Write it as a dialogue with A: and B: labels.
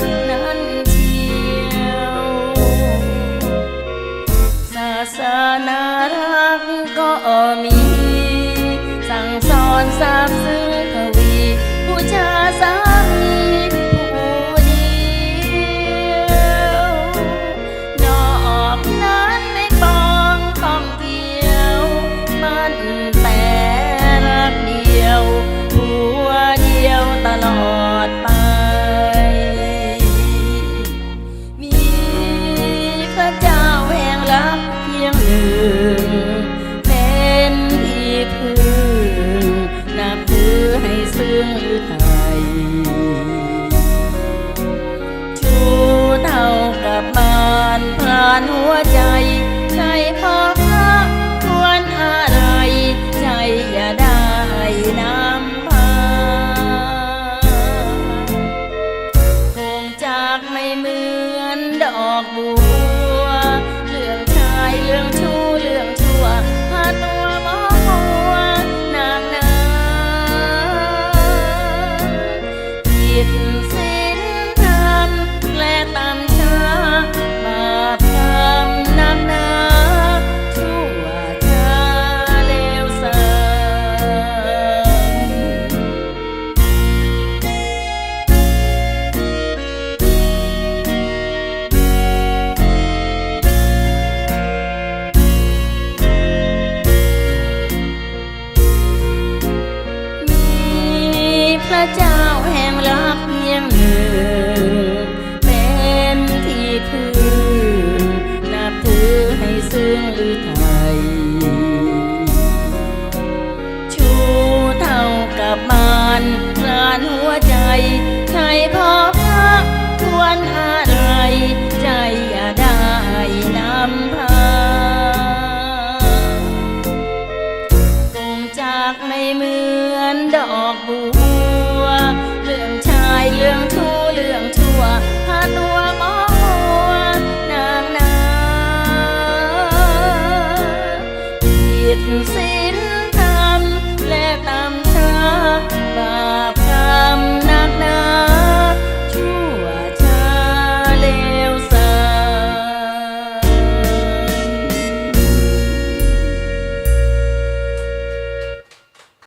A: นนั้นเชียวศาสนารักก็มีานหัวใจ ใช่พอพระควรอะไร ใจอย่าได้น้ำพาคงจากไม่เหมือนดอกบัว เรื่องชายเรื่องชู้เรื่องชั่วพาตัวมอมัวนางนาผิดศีล รักเพียงหนึ่งเป็นที่พึ่งนับถือให้ซึ่งหรือไทย ชูเท่ากับมารกานหัวใจใครพอพระควรอะไรใจอย่าได้นำพาคงจากไม่เหมือนดอกบัว เรื่องทูเรื่องชั่วหาตัวมอหัวนางนาจิตสี